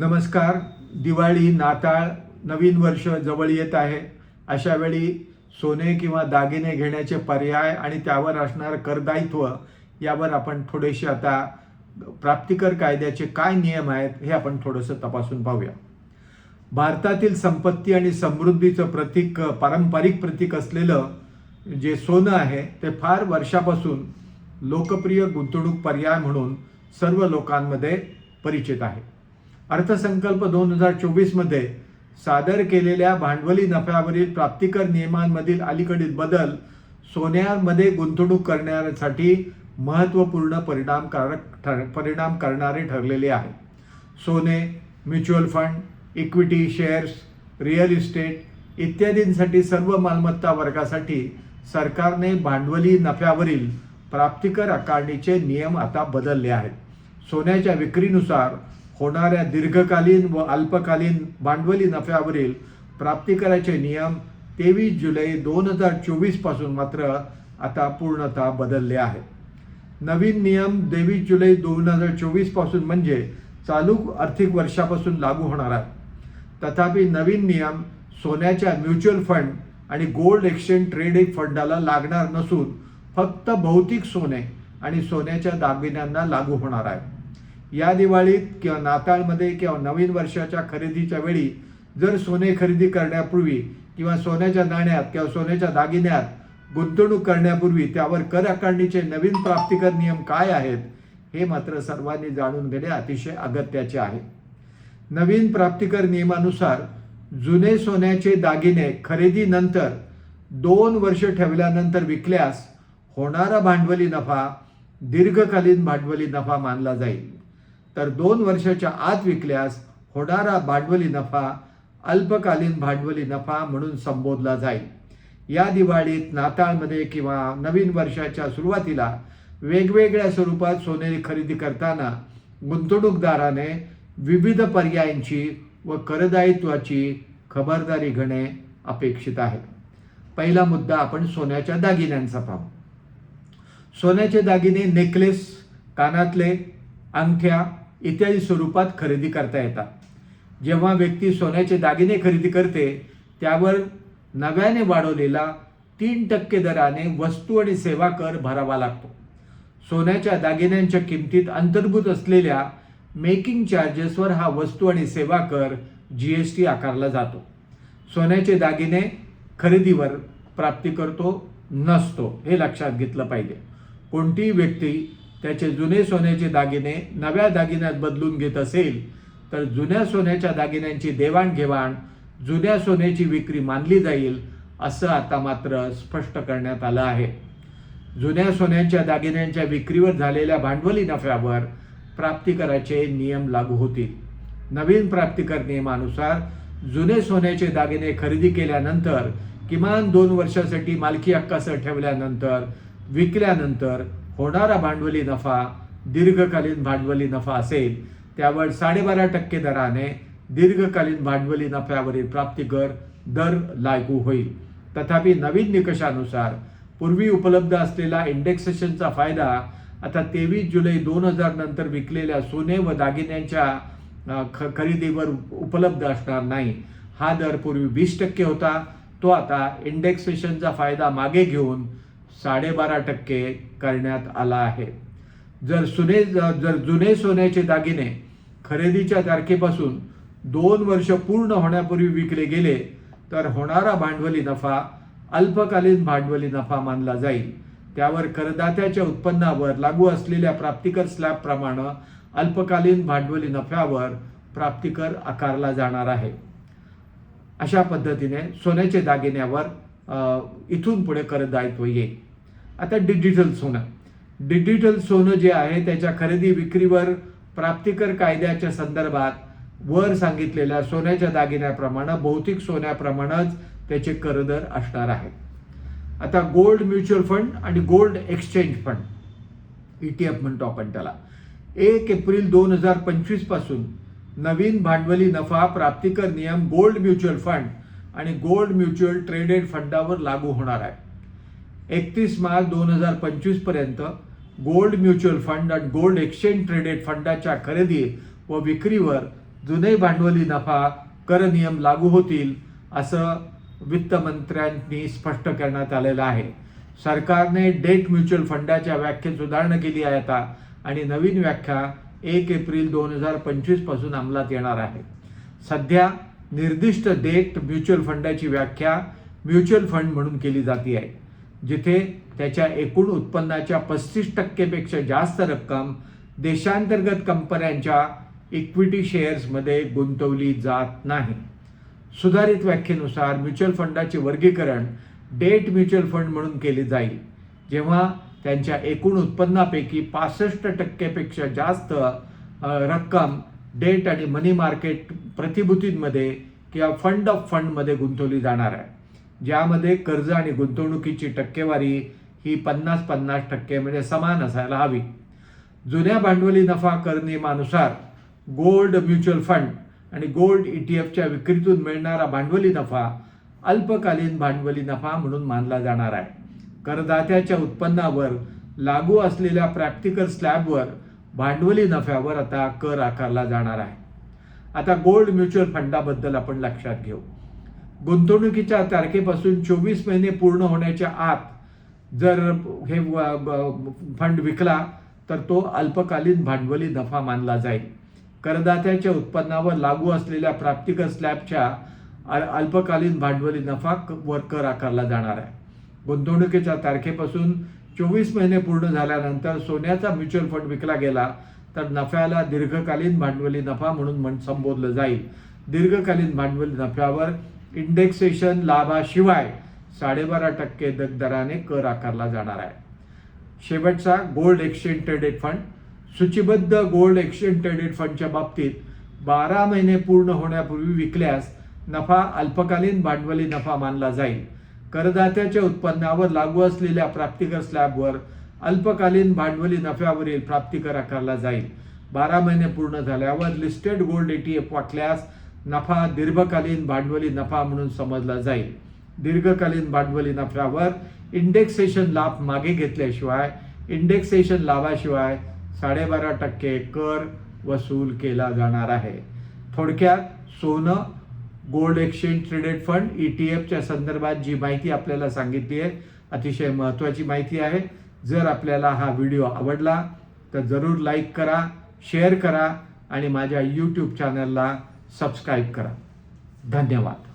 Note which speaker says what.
Speaker 1: नमस्कार. दिवाळी नाताळ नवीन वर्ष जवळ येत आहे. अशा वेळी सोने किंवा दागिने घेण्याचे पर्याय आणि त्यावर असणारं करदायित्व यावर आपण थोडेसे आता प्राप्तिकर कायद्याचे काय नियम आहेत हे आपण थोडंसं तपासून पाहूया. भारतातील संपत्ती आणि समृद्धीचं प्रतीक पारंपरिक प्रतीक असलेलं जे सोनं आहे ते फार वर्षापासून लोकप्रिय गुंतवणूक पर्याय म्हणून सर्व लोकांमध्ये परिचित आहे. अर्थसंकल्प दोन हजार चोवीसमध्ये सादर केलेल्या भांडवली नफ्यावरील प्राप्तिकर नियमांमधील अलीकडील बदल सोन्यामध्ये गुंतवणूक करण्यासाठी महत्त्वपूर्ण परिणामकारक ठर परिणाम करणारे ठरलेले आहे सोने mutual fund equity shares real estate इत्यादींसाठी सर्व मालमत्ता वर्गासाठी सरकारने भांडवली नफ्यावरील प्राप्तिकर आकारणीचे नियम आता बदलले आहेत. सोन्याच्या विक्रीनुसार होणाऱ्या दीर्घकालीन व अल्पकालीन भांडवली नफ्यावरील प्राप्तिकराचे नियम तेवीस जुलै दोन हजार चोवीसपासून मात्र आता पूर्णतः बदलले आहेत. नवीन नियम तेवीस जुलै दोन हजार चोवीसपासून म्हणजे चालू आर्थिक वर्षापासून लागू होणार आहे तथापि नवीन नियम सोन्याच्या म्युच्युअल फंड आणि गोल्ड एक्सचेंज ट्रेडिंग फंडाला लागणार नसून फक्त भौतिक सोने आणि सोन्याच्या दागिन्यांना लागू होणार आहे या दिवाळीत किंवा नाताळमध्ये किंवा नवीन वर्षाच्या खरेदीच्या वेळी जर सोने खरेदी करण्यापूर्वी किंवा सोन्याच्या नाण्यात किंवा सोन्याच्या दागिन्यात गुंतवणूक करण्यापूर्वी त्यावर कर आकारणीचे नवीन प्राप्तिकर नियम काय आहेत हे मात्र सर्वांनी जाणून घेणे अतिशय अगत्याचे आहे. नवीन प्राप्तिकर नियमानुसार जुने सोन्याचे दागिने खरेदीनंतर दोन वर्ष ठेवल्यानंतर विकल्यास होणारा भांडवली नफा दीर्घकालीन भांडवली नफा मानला जाईल. तर दोन वर्षाच्या आत विकल्यास होणारा भांडवली नफा अल्पकालीन भांडवली नफा म्हणून संबोधला जाईल. या दिवाळीत नाताळमध्ये किंवा नवीन वर्षाच्या सुरुवातीला वेगवेगळ्या स्वरूपात सोने खरेदी करताना गुंतवणूकदाराने विविध पर्यायांची व करदायित्वाची खबरदारी घेणे अपेक्षित आहे. पहिला मुद्दा आपण सोन्याच्या दागिन्यांचा पाहू. सोन्याचे दागिने नेकलेस कानातले अंगठ्या इत्यादी स्वरूपात खरेदी करता येतात. जेव्हा व्यक्ती सोन्याचे दागिने खरेदी करते त्यावर नव्याने वाढवलेला तीन टक्के दराने वस्तू आणि सेवा कर भरावा लागतो. सोन्याच्या दागिन्यांच्या किमतीत अंतर्भूत असलेल्या मेकिंग चार्जेसवर हा वस्तू आणि सेवा कर जी एस टी आकारला जातो. सोन्याचे दागिने खरेदीवर प्राप्ती करतो नसतो हे लक्षात घेतलं पाहिजे. कोणतीही व्यक्ती त्याचे जुने सोन्याचे दागिने नव्या दागिन्यात बदलून घेत असेल तर जुन्या सोन्याच्या दागिन्यांची देवाणघेवाण जुन्या सोन्याची विक्री मानली जाईल असं आता मात्र स्पष्ट करण्यात आलं आहे. जुन्या सोन्याच्या दागिन्यांच्या विक्रीवर झालेल्या भांडवली नफ्यावर प्राप्तिकराचे नियम लागू होतील. नवीन प्राप्तिकर नियमानुसार जुने सोन्याचे दागिने खरेदी केल्यानंतर किमान दोन वर्षासाठी मालकी हक्कासह ठेवल्यानंतर विकल्यानंतर होणारा भांडवली नफा दीर्घकालीन भांडवली नफा असेल त्यावर साडेबारा टक्के दराने दीर्घकालीन भांडवली नफ्यावरील प्राप्तिकर दर लागू होईल. तथापि नवीन निकषानुसार पूर्वी उपलब्ध असलेला इंडेक्सेशनचा फायदा आता तेवीस जुलै दोन हजार नंतर विकलेल्या सोने व दागिन्यांच्या ख खरेदीवर उपलब्ध असणार नाही. हा दर पूर्वी वीस टक्के होता. तो आता इंडेक्सेशनचा फायदा मागे घेऊन साडेबारा टक्के करण्यात आला आहे. जर सुने जर जुने सोन्याचे दागिने खरेदीच्या तारखेपासून दोन वर्ष पूर्ण होण्यापूर्वी विकले गेले तर होणारा भांडवली नफा अल्पकालीन भांडवली नफा मानला जाईल. त्यावर करदात्याच्या उत्पन्नावर लागू असलेल्या प्राप्तिकर स्लॅबप्रमाणे अल्पकालीन भांडवली नफ्यावर प्राप्तिकर आकारला जाणार आहे. अशा पद्धतीने सोन्याचे दागिन्यावर इथून पुढे करदायित्व येईल. आता डिजिटल सोनं. डिजिटल सोनं जे आहे त्याच्या खरेदी विक्रीवर प्राप्तिकर कायद्याच्या संदर्भात वर सांगितलेल्या सोन्याच्या दागिन्याप्रमाणे भौतिक सोन्याप्रमाणेच त्याचे करदर असणार आहे आता गोल्ड म्युच्युअल फंड आणि gold exchange fund E T F म्हणतो आपण त्याला. एक एप्रिल दोन हजार पंचवीसपासून नवीन भांडवली नफा प्राप्तिकर नियम गोल्ड म्युच्युअल फंड आणि गोल्ड म्युच्युअल ट्रेडेड फंडावर लागू होणार आहे. एकतीस मार्च दोन हजार पंचवीसपर्यंत गोल्ड म्युच्युअल फंड आणि गोल्ड एक्सचेंज ट्रेडेड फंडाच्या खरेदी व विक्रीवर जुने भांडवली नफा कर नियम लागू होतील असं वित्तमंत्र्यांनी स्पष्ट करण्यात आलेलं आहे. सरकारने डेट म्युच्युअल फंडाच्या व्याख्येत सुधारणा केली आहे आता आणि नवीन व्याख्या एक एप्रिल दोन हजार पंचवीसपासून अंमलात येणार आहे. सध्या निर्दिष्ट डेट म्युच्युअल फंडाची व्याख्या म्युच्युअल फंड म्हणून केली जाते आहे जिथे त्याच्या एकूण उत्पन्नाच्या पस्तीस टक्केपेक्षा जास्त रक्कम देशांतर्गत कंपन्यांच्या इक्विटी शेअर्समध्ये गुंतवली जात नाही. सुधारित व्याख्येनुसार म्युच्युअल फंडाचे वर्गीकरण डेट म्युच्युअल फंड म्हणून केले जाईल जेव्हा त्यांच्या एकूण उत्पन्नापैकी पासष्ट टक्केपेक्षा जास्त रक्कम डेट आणि मनी मार्केट प्रतिभूतींमध्ये किंवा फंड ऑफ फंडमध्ये गुंतवली जाणार आहे. ज्यामध्ये कर्ज आणि गुंतवणुकीची टक्केवारी ही पन्नास पन्नास टक्के म्हणजे समान असायला हवी. जुन्या भांडवली नफा कर नियमानुसार गोल्ड म्युच्युअल फंड आणि गोल्ड ई टी एफच्या विक्रीतून मिळणारा भांडवली नफा अल्पकालीन भांडवली नफा म्हणून मानला जाणार आहे. करदात्याच्या उत्पन्नावर लागू असलेल्या प्रॅक्टिकल स्लॅबवर भांडवली नफ्यावर आता कर आकारला जाणार आहे. आता गोल्ड म्युच्युअल फंडाबद्दल आपण लक्षात घेऊ. गुंतवणुकीच्या तारखेपासून चोवीस महिने पूर्ण होण्याच्या आत जर हे ब- फंड विकला तर तो अल्पकालीन भांडवली नफा मानला जाईल. करदात्याच्या उत्पन्नावर लागू असलेल्या प्राप्तिकर स्लॅबच्या अल्पकालीन भांडवली नफा वर कर आकारला जाणार आहे. गुंतवणुकीच्या तारखेपासून चोवीस महिने पूर्ण झाल्यानंतर सोन्याचा म्युच्युअल फंड विकला गेला तर नफ्याला दीर्घकालीन भांडवली नफा म्हणून म्हण संबोधलं जाईल. दीर्घकालीन भांडवली नफ्यावर इंडेक्सेशन लाभाशिवाय साडेबारा टक्के दराने कर आकारला जाणार आहे. शेवटचा गोल्ड एक्सचेंज ट्रेडेड फंड सूचीबद्ध गोल्ड एक्सचेंज ट्रेडेड फंडच्या बाबतीत बारा महिने पूर्ण होण्यापूर्वी विकल्यास नफा अल्पकालीन भांडवली नफा मानला जाईल. करदात्याच्या उत्पन्नावर लागू असलेल्या प्राप्तिकर स्लॅबवर अल्पकालीन भांडवली नफ्यावरील प्राप्तिकर आकारला जाईल. बारा महिने पूर्ण झाल्यावर लिस्टेड गोल्ड एटीएफ वाटल्यास नफा दीर्घकालीन भांडवली नफा म्हणून समजला जाईल. दीर्घकालीन भांडवली नफ्यावर इंडेक्सेशन लाभ मागे घेतल्याशिवाय इंडेक्सेशन लाभाशिवाय साडेबारा टक्के कर वसूल केला जाणार आहे. थोडक्यात सोनं gold exchange traded fund E T एफच्या संदर्भात जी माहिती आपल्याला सांगितली आहे अतिशय महत्त्वाची माहिती आहे. जर आपल्याला हा व्हिडिओ आवडला तर जरूर लाईक करा शेअर करा आणि माझ्या यूट्यूब चॅनलला सबस्क्राईब करा. धन्यवाद.